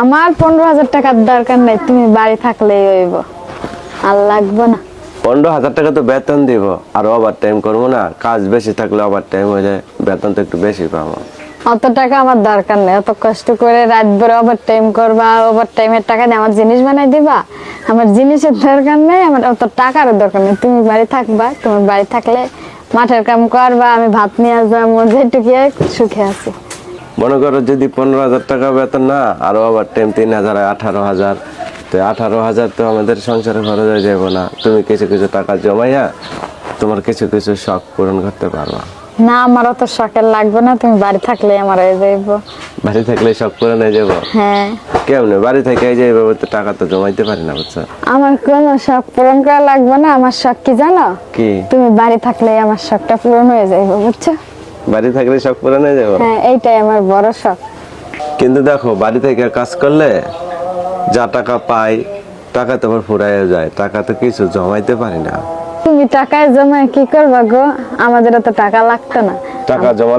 আমার পনেরো হাজার টাকার দরকার নেই তুমি বাড়ি থাকলেই হইব। আর লাগবে না। পনেরো হাজার টাকা তো বেতন দিব আর ওভার টাইম করব না। কাজ বেশি থাকলে ওভার টাইম হয়ে যায় বেতন তো একটু বেশি পাবো। অত টাকা আমার দরকার নেই অত কষ্ট করে রাত ভরে ওভার টাইম করবা ওভার টাইমের টাকা দিয়ে আমার জিনিস বানাই দিবা। আমার জিনিসের দরকার নেই আমার অত টাকারও দরকার নেই। তুমি বাড়ি থাকবা তোমার বাড়ি থাকলে মাঠের কাম করবা আমি ভাত নিয়ে আসব আমার যেটুকু সুখে আছি। মনে করো যদি পনেরো হাজার টাকা বেতন না আর ওভার টাইম তিন হাজার আঠারো হাজার। তো আঠারো হাজার তো আমাদের সংসারে খরচ হয়ে যাব না। তুমি কিছু কিছু টাকা জমাইয়া তোমার কিছু কিছু শখ পূরণ করতে পারবা। না আমার অত শখের লাগবে না তুমি বাড়ি থাকলে আমার হয়ে যাইব। বাড়ি থাকলে শখ পূরণ হয়ে যাব হ্যাঁ। কেমনে? বাড়ি থেকে এই যে এভাবে তো টাকা তো জমাইতে পারি না বুঝছ? আমার কোনো শখ পূরণ করা লাগবে না আমার শখ কি জানো? কি? তুমি বাড়ি থাকলে আমার শখটা পূরণ হয়ে যাইব বুঝছ? বাড়ি থাকলে শখ পূরণ হয়ে যাব? হ্যাঁ এইটাই আমার বড় শখ। কিন্তু দেখো বাড়ি থেকে কাজ করলে যা টাকা পাই টাকা তোমার ফুরায় ফুরাইয়া যায়। টাকা তো কিছু জমাইতে পারি না। তুমি টাকায় জমায় কি করবা গো? আমাদের তো টাকা লাগতো না। টাকা জমা